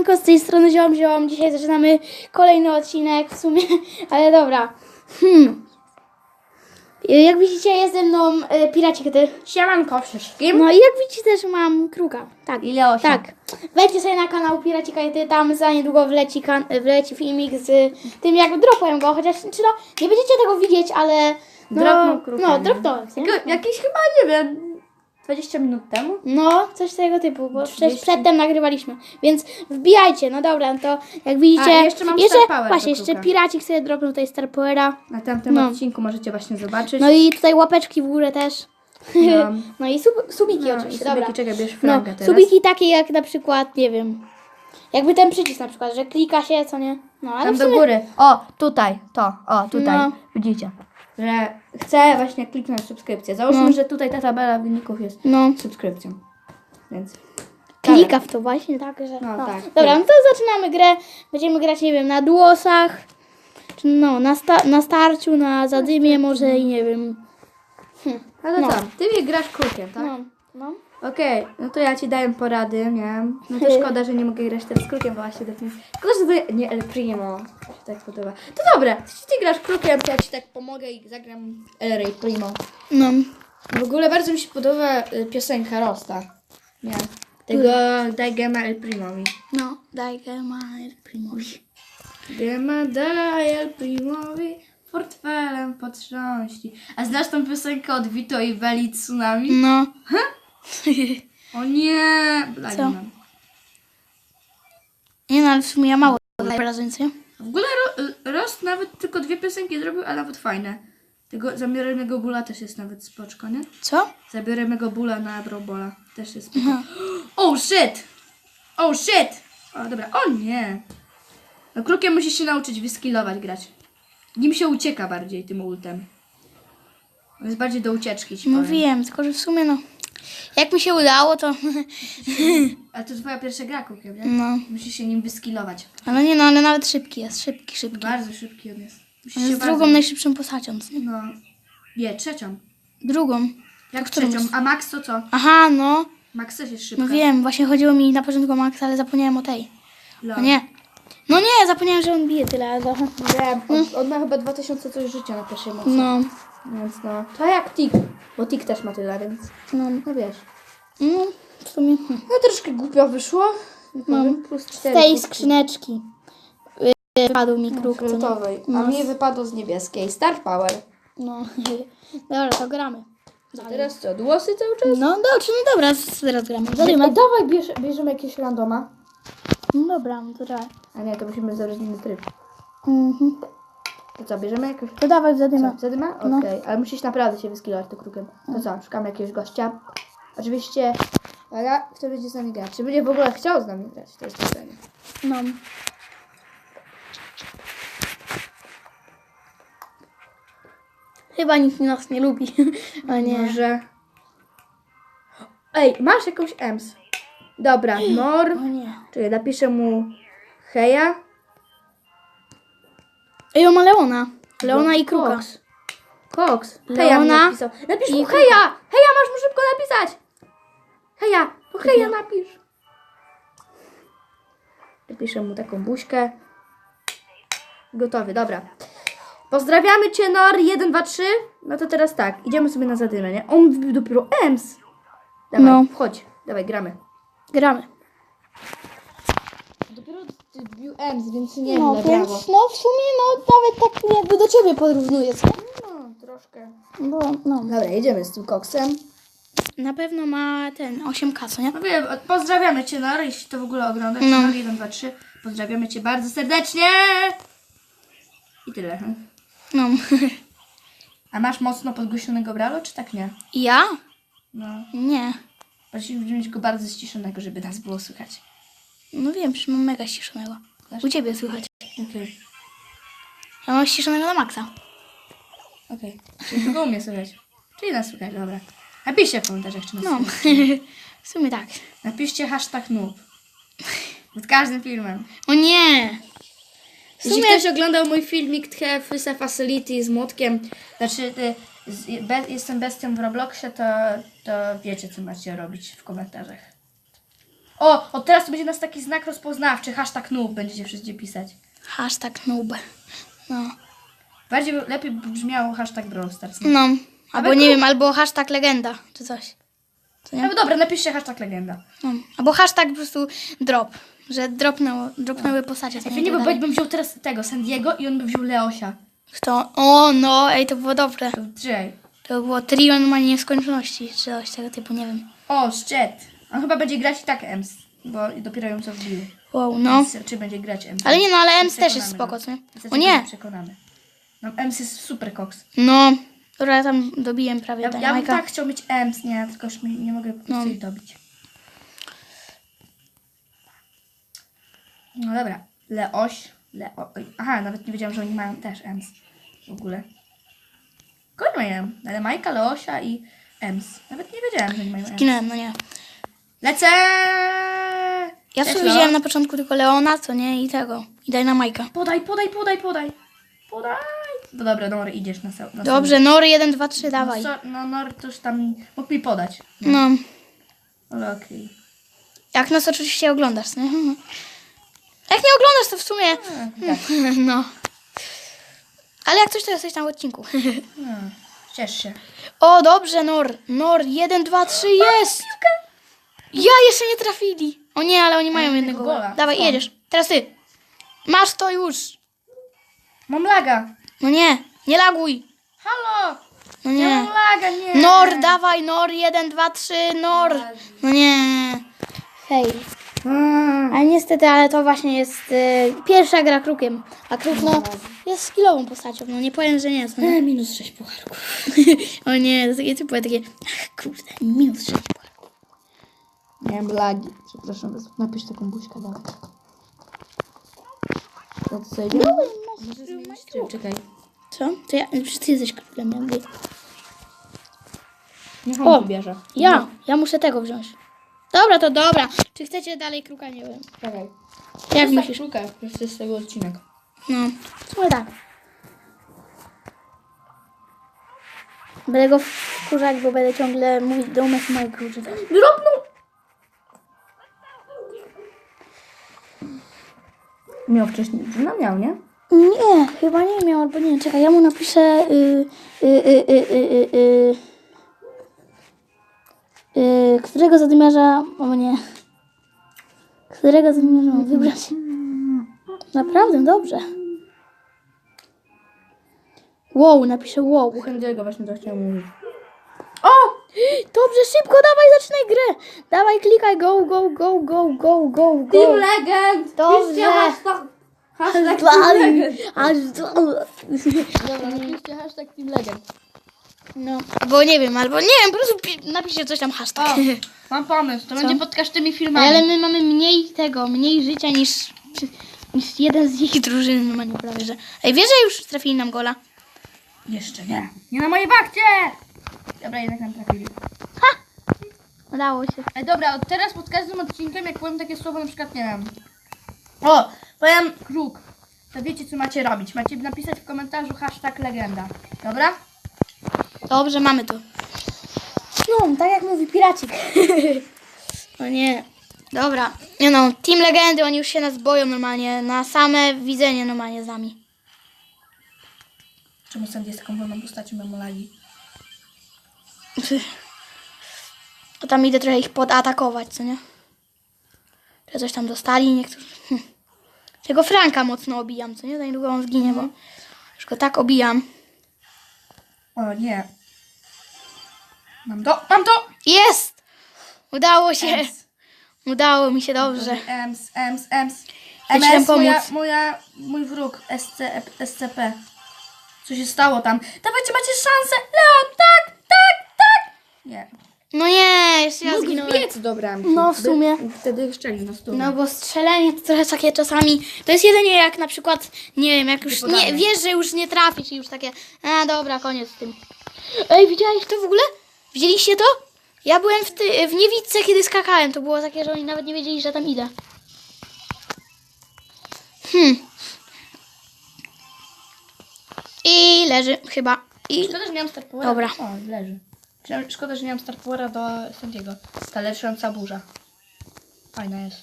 Siemanko, z tej strony Ziom Ziom. Dzisiaj zaczynamy kolejny odcinek w sumie, ale dobra. Hmm. Jak widzicie jest ze mną e, piracik ty. Siemanko wszystkim. No i jak widzicie też mam kruka. Tak. I Leosia. Tak. Wejdźcie sobie na kanał Piracika i ty tam za niedługo wleci, kan- wleci filmik z tym jak dropłem go, chociaż czy no, nie będziecie tego widzieć, ale no, Dropnął kruka, No, nie? Jako, jakiś chyba, nie wiem, 20 minut temu. No, coś tego typu, bo 30. przecież przedtem nagrywaliśmy. Więc wbijajcie, no dobra, no to jak widzicie. A, jeszcze mam Star Power Właśnie, jeszcze piracik sobie dropnął tutaj Star Powera. Na tamtym No. odcinku możecie właśnie zobaczyć. No i tutaj łapeczki w górę też. No. No i sub, subiki No, oczywiście, i subiki, dobra. czekaj, bierz No, teraz. subiki takie jak na przykład, nie wiem. Jakby ten przycisk na przykład, że klika się, co nie? No, ale Tam w do sumie, góry. O, tutaj, to, o, tutaj. No. Widzicie? Że chcę właśnie kliknąć subskrypcję. Załóżmy, No. że tutaj ta tabela wyników jest No, subskrypcją. Więc. klika w to właśnie, tak, że... No, No, tak. Dobra, no to zaczynamy grę. Będziemy grać, nie wiem, na duosach. Czy no, na, sta- na starciu, na zadymie może i nie wiem. No to No. co? Ty mnie grasz krukiem, tak? No, no. Okej, no to ja ci daję porady, nie? No to szkoda, że nie mogę grać teraz krukiem, bo właśnie tak nie... Szkoda, że to nie El Primo mi się tak podoba. To dobra, jeśli ty grasz krukiem, to ja ci tak pomogę i zagram El Rey Primo. No. W ogóle bardzo mi się podoba y, piosenka Rosta. Nie. Tego Daj Gema El Primowi. No, daj gema, primoś. Gema daj El Primowi portfelem potrząści. A znasz tą piosenkę od Vito i Belli Tsunami? No. O nie! Mam. Nie no, ale w sumie ja mało daję co? W ogóle Ro- Rost nawet tylko dwie piosenki zrobił, a nawet fajne. Tego Zabioremego Bóla też jest nawet spoczko, nie? Co? Zabioremego Bóla na Brobola też jest spoko. Oh shit! Oh shit! O dobra, o nie! No krukiem musisz się nauczyć wyskillować grać. Nim się ucieka bardziej tym ultem. On jest bardziej do ucieczki ci powiem. wiem, tylko że w sumie no. Jak mi się udało, to. A to twoja pierwsza gra krukiem, nie? No. Musisz się nim wyskillować. Ale nie no, ale nawet szybki jest, szybki, szybki. Bardzo szybki on jest. Musisz się jest bardzo... drugą najszybszą postacią, co nie? No. Nie, trzecią. Drugą. Jak którą trzecią? jest? A Max to co? Aha, no. Max też jest szybka. No wiem, właśnie chodziło mi na początku o Maxa, ale zapomniałem o tej. Lol. No nie. No nie, zapomniałem, że on bije tyle, ale. Wiem, on, on ma chyba 2000 coś życia na pierwszej mocy. No. Więc no. To jak Tik, bo Tik też ma tyle, więc No. no wiesz. No, w sumie... No troszkę głupio wyszło. No. plus Z 4. tej skrzyneczki y, wypadł mi kruk? Fioletowej, a No. mi wypadło z niebieskiej. Star Power. No. Dobra, to gramy. A teraz co, dłosy cały czas? No dobrze, no dobra, z- teraz gramy. No, Zadyma. dawaj, bierz, bierzemy jakieś randoma. No dobra, no to dawaj. A nie, to musimy zabrać inny tryb. Mhm. To co, bierzemy jakieś... To dawaj zadyma. Co, zadyma? Okej, No. ale musisz naprawdę się wyskilować tym krukiem. To co, szukamy jakiegoś gościa. Oczywiście, ale kto będzie z nami grać? Czy będzie w ogóle chciał z nami grać? To jest pytanie. No. Chyba nikt nas nie lubi. O nie. Może... Ej, masz jakąś EMS? Dobra, Nor. O nie. Czyli napiszę mu Heja. Ej, on ma Leona. Leona i Kruka. Heja mi Leona napisał. Napisz mu. Heja! Heja, masz mu szybko napisać! Heja! No Heja napisz. Napiszę mu taką buźkę. Gotowy, dobra. Pozdrawiamy Cię, Nor. 1, 2, 3. No to teraz tak, idziemy sobie na zadymę, nie? On wbił dopiero EMS. Dawaj, No. wchodź. Dawaj, gramy. Gramy. Wbił EMS, więc nie No, wiem, więc no w sumie no nawet tak jakby do ciebie porównuję, co? No, troszkę. Bo no. Dobra, jedziemy z tym koksem. Na pewno ma ten 8K, co nie? No pozdrawiamy Cię, Nor, jeśli to w ogóle oglądasz. No. Nor 1, 2, 3. Pozdrawiamy Cię bardzo serdecznie. I tyle. hmm? No. A masz mocno podgłośnionego bralo, czy tak nie? ja? No. Nie. Musimy mieć go bardzo ściszonego, żeby nas było słychać. No wiem, przecież mam mega ściszonego. U ciebie słychać. Okej. Ja mam ściszonego na maksa. Okej. Czyli tylko u mnie słychać. Czyli nas słychać, dobra. Napiszcie w komentarzach, czy nas No. słychać. w sumie tak. Napiszcie hashtag noob. Pod każdym filmem. O nie! W Jeśli sumie ktoś oglądał mój filmik Tche Fysa Facility z młotkiem, znaczy y, z, be, jestem bestią w Robloxie, to, to wiecie, co macie robić w komentarzach. O, od teraz to będzie nas taki znak rozpoznawczy, hashtag noob będziecie wszyscy pisać. Hashtag noob. No. Bardziej by, lepiej by brzmiało hashtag Brawl Stars. No. Albo nie wiem, albo hashtag legenda, czy coś. Co nie? No dobra, napiszcie hashtag legenda. No. Albo hashtag po prostu drop. Że dropnęło, dropnęły postacie. co Ja nie, nie, tak bo dalej. bym wziął teraz tego Sandiego i on by wziął Leosia. Kto? O, no, ej, to było dobre. To Jay. To by było trio normalnie nieskończoności, czy coś tego typu, nie wiem. O, Szczet. On chyba będzie grać i tak Ems, bo dopiero ją co wbił. Wow, no. Więc Czy będzie grać Ems? Ale nie no, ale Ems też jest spoko, co nie? O nie! Przekonamy. No, Ems jest super koks. No. Dobra, ja tam dobiłem prawie Ja, ja, bym tak chciał mieć Ems, nie, tylko już mi, nie mogę No. no. jej dobić. No dobra. Leoś. Leo. oj, Aha, nawet nie wiedziałam, że oni mają też Ems. W ogóle. Kogo nie mają? Ale Majka, Leosia i Ems. Nawet nie wiedziałam, że oni mają Ems. Zginąłem, no nie. Lecę! Ja Cześć, sumie Leo. wziąłem na początku tylko Leona, co nie? I tego. I daj na Majka. Podaj, podaj, podaj, podaj. Podaj. No dobra, Nor, idziesz na, sa- na Dobrze, Nory 1, 2, 3, dawaj. No, so, no Nor to już tam mógł mi podać. No. Ale okej. Jak nas oczywiście oglądasz, nie? Jak nie oglądasz, to w sumie... Tak. No. Ale jak coś, to jesteś tam w odcinku. No, ciesz się. O, dobrze, Nor. Nor, 1, 2, 3, jest! Ja, jeszcze nie trafili. O nie, ale oni mają jednego gola. gola. Dawaj, Skąd? jedziesz. Teraz ty. Masz to już. Mam laga. No nie, nie laguj. Halo! No Ja nie. mam laga, nie. Nor, dawaj, Nor, 1, 2, 3, Nor. No nie. Hej. Mm. Ale niestety, ale to właśnie jest y, pierwsza gra krukiem. A kruk, no, jest skillową postacią. No nie powiem, że nie jest. No. E, minus 6 pucharków. o nie, to takie typowe, takie, ach, kurde, minus 6 pucharków. Miałem lagi. Przepraszam, napisz taką buźkę. No to co, idziemy? Może zmienić tryb, czekaj. Co? To ja, przecież ty jesteś królem, ja mówię. Niech O! on wybierze. Ja, ja muszę tego wziąć. Dobra, to dobra. Czy chcecie dalej kruka? Nie wiem. Czekaj. Jak Musisz? myślisz? Szukaj, to jest tego odcinek. No, w sumie tak. Będę go wkurzać, bo będę ciągle mówić do Messi Mike używać. Drobną! Miał wcześniej, no miał, nie? Nie, chyba nie miał, albo nie. Czekaj, ja mu napiszę. Y, y, y, y, y, y, y, y, którego zadymiarza. O nie. Którego zadymiarza mam wybrać? Naprawdę, dobrze. Wow, napiszę wow. Hendiego właśnie to chciałem mówić. O! Dobrze, szybko, dawaj, zaczynaj grę. Dawaj, klikaj, go, go, go, go, go, go, go. Legend! Dobrze. Piszcie hashtag, hashtag Team. Legend. Aż Dobra, napiszcie hashtag Team Legend. No, bo nie wiem, albo nie wiem, po prostu pi- napiszcie coś tam hashtag. O, mam pomysł, to będzie pod każdymi filmami. Ale my mamy mniej tego, mniej życia niż, niż jeden z ich drużyn normalnie prawie, że... Ej, wiesz, że już trafili nam gola? Jeszcze nie. Nie na mojej wakcie! Dobra, jednak nam trafili. Udało się. Ej, dobra, od teraz pod każdym odcinkiem, jak powiem takie słowo, na przykład, nie wiem. O, powiem kruk. To wiecie, co macie robić. Macie napisać w komentarzu hashtag legenda. Dobra? Dobrze, mamy to. No, tak jak mówi piracik. o nie. Dobra. Nie no, Team Legendy, oni już się nas boją normalnie, na same widzenie normalnie z nami. Czemu Sandy jest taką wolną postacią memolagi? To tam idę trochę ich podatakować, co nie? Że coś tam dostali, niektórzy... Hm. Tego Franka mocno obijam, co nie? Za niedługo on zginie, bo już go tak obijam. O nie. Mam to, mam to! Jest! Udało się! Ems. Udało mi się dobrze. Ems, ems, ems. MS, moja, pomóc. moja, mój wróg, SC, SCP. Co się stało tam? Dawajcie, macie szansę! Leon, tak! Nie. No nie, jeszcze ja zginąłem. do bramki. No, w sumie. Wtedy szczeli na stół. No bo strzelenie to trochę takie czasami. To jest jedynie jak na przykład, nie wiem, jak już nie, podanie. wiesz, że już nie trafisz i już takie. A dobra, koniec z tym. Ej, widziałeś to w ogóle? Widzieliście to? Ja byłem w, ty, w niewidce, kiedy skakałem. To było takie, że oni nawet nie wiedzieli, że tam idę. Hmm. I leży chyba. I Szkoda, że nie mam. Dobra. O, leży. Szkoda, że nie mam Star Powera do Sandiego. Ta lecząca burza. Fajna jest.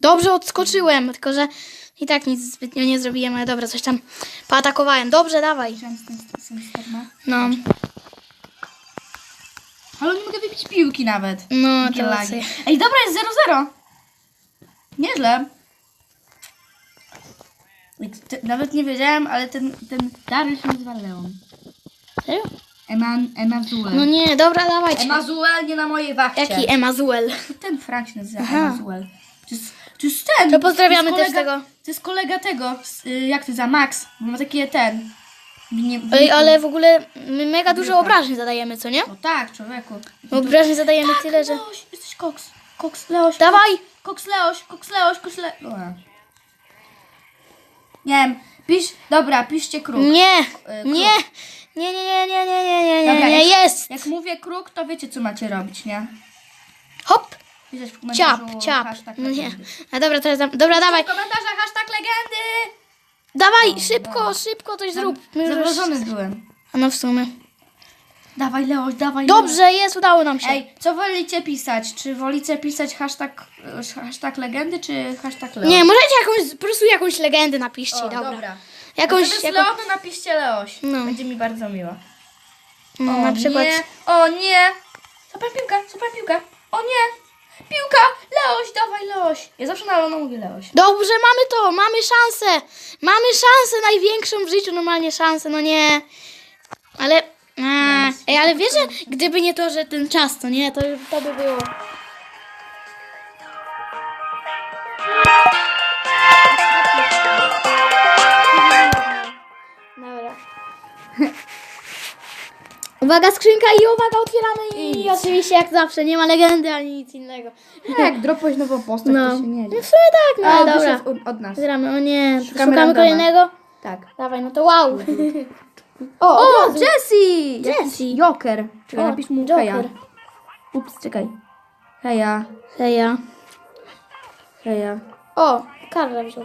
Dobrze odskoczyłem, tylko że i tak nic zbytnio nie zrobiłem, ale dobra, coś tam paatakowałem. Dobrze, dawaj. No, Ale nie mogę wypić piłki nawet. no, to lagi. Ej, dobra, jest 0-0. Nieźle. Nawet nie wiedziałem, ale ten, ten Daryl się nazywa Leon. Serio? Eman, Emazuel. No nie, dobra, dawajcie. Emazuel nie na mojej wachcie. Jaki Emazuel? Ten Frank się nazywa Aha. Emazuel. To jest, to jest ten. To pozdrawiamy to jest też kolega, tego. To jest kolega tego, y, jak to za Max. Bo ma takie ten. Nie, Ej, ale w ogóle my mega dużo obrażeń zadajemy, co nie? No tak, człowieku. Obrażeń zadajemy tak, tyle, że... Leoś, jesteś koks. Koks, Leoś. Dawaj! Koks Leoś, koks Leoś, koks Le... Nie wiem, pisz, dobra, piszcie kruk. Nie, E, kruk. nie, nie, nie, nie, nie, nie, nie, nie, nie, Dobra, nie, jak- jest! Jak mówię kruk, to wiecie co macie robić, nie? Hop! Ciap, ciap. No nie. A dobra, teraz dam. Dobra, dawaj. W komentarzach hashtag legendy! Dawaj, szybko, szybko coś zrób. My już- Zagrożony byłem. A no w sumie. Dawaj Leoś, dawaj Leoś. Dobrze, jest, udało nam się. Ej, co wolicie pisać? Czy wolicie pisać hashtag, hashtag legendy, czy hashtag Leoś? Nie, możecie jakąś, po prostu jakąś legendę napiszcie, O, dobra. dobra. Jakąś, Zamiast jako, Leonu napiszcie Leoś. No. Będzie mi bardzo miło. no, o na przykład, nie, o nie. Super piłka, super piłka. O nie. Piłka, Leoś, dawaj Leoś. Ja zawsze na Leona mówię Leoś. dobrze, mamy to, mamy szansę, mamy szansę największą w życiu, normalnie szansę, no nie, ale, a, ej, ale wiesz, że gdyby nie to, że ten czas, to nie, to, to by było. Uwaga, skrzynka i uwaga, otwieramy i, oczywiście jak zawsze, nie ma legendy ani nic innego. Jak dropłeś nową postać, No, to się nie no dzieje. w sumie tak, no A, ale dobra. wyszedł od, od nas. Zbieramy, o nie, Szukamy randoma. kolejnego. Tak. Dawaj, no to wow. O, od razu. Jessie! Jessie. Joker. Czekaj, O, napisz mu Joker. heja. Ups, czekaj. Heja, Heja. heja. O, Karla wziął.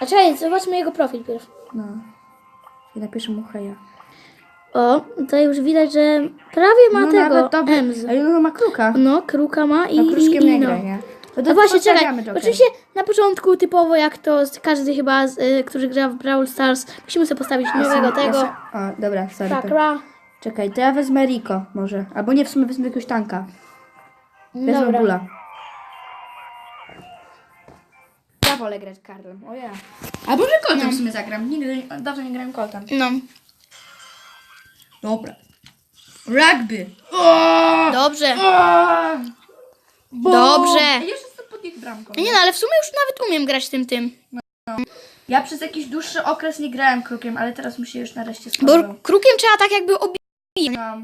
A czekaj, zobaczmy jego profil pierw. No. I napiszę mu heja. O, tutaj już widać, że prawie ma no tego. Ems. Ale no ma kruka. No, kruka ma i, No i, kruczkiem i nie no. gra, nie? No No właśnie, czekaj. Joker. Oczywiście na początku typowo jak to każdy chyba, z, y, który gra w Brawl Stars, musimy sobie postawić nowego Ja tego. se- O, dobra, sorry. Sakra. Czekaj, to ja wezmę Rico może. Albo nie, w sumie wezmę jakiegoś tanka. Wezmę Dobra. Bula. Ja wolę grać Karlem, o ja. Albo że Coltem w sumie zagram. Nigdy, dawno nie grałem Coltem. No. Dobra. Rugby. O! Dobrze. O! Dobrze. Ja już jestem pod ich bramką. Nie no, ale w sumie już nawet umiem grać tym tym. Ja przez jakiś dłuższy okres nie grałem krukiem, ale teraz mi się już nareszcie Bo spodobał. krukiem trzeba tak jakby obi... No,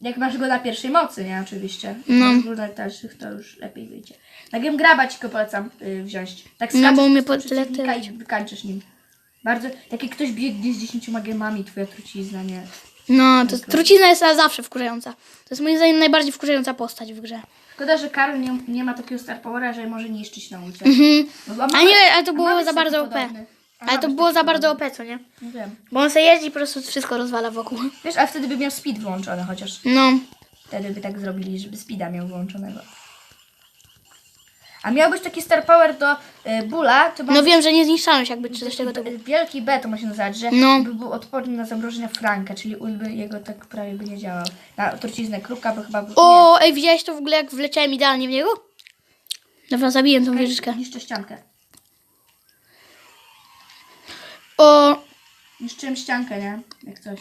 jak masz go na pierwszej mocy, nie? Oczywiście. No. Go na dalszych, to już lepiej wyjdzie. Na game graba ci go polecam y, wziąć. Tak No, skaczesz bo umie przez przeciwnika i wykańczysz nim. Bardzo, jak ktoś biegnie z dziesięcioma gemami, twoja trucizna, nie? No, to trucizna jest zawsze wkurzająca. To jest moim zdaniem najbardziej wkurzająca postać w grze. Szkoda, że Karol nie, nie ma takiego star powera, że może niszczyć na ulicy. Mhm. No, A nie, ale to ma było być za taki bardzo OP. podobny. A Ale ma to być było taki za bardzo. OP, co nie? Nie wiem. Bo on sobie jeździ i po prostu wszystko rozwala wokół. Wiesz, a wtedy by miał speed włączony chociaż. No. Wtedy by tak zrobili, żeby speeda miał włączonego. A miał być taki star power do y, Bula, to No wiem, że niezniszczalność jakby, czy coś tego typu. wielki B to ma się nazywać, że No. by był odporny na zamrożenia Franka, czyli ult by jego tak prawie by nie działał. Na truciznę kruka by chyba... O, ej, widziałeś to w ogóle, jak wleciałem idealnie w niego? Dobra, zabiję tą wieżyczkę. nie, niszczę ściankę. O, Niszczyłem ściankę, nie? Jak coś.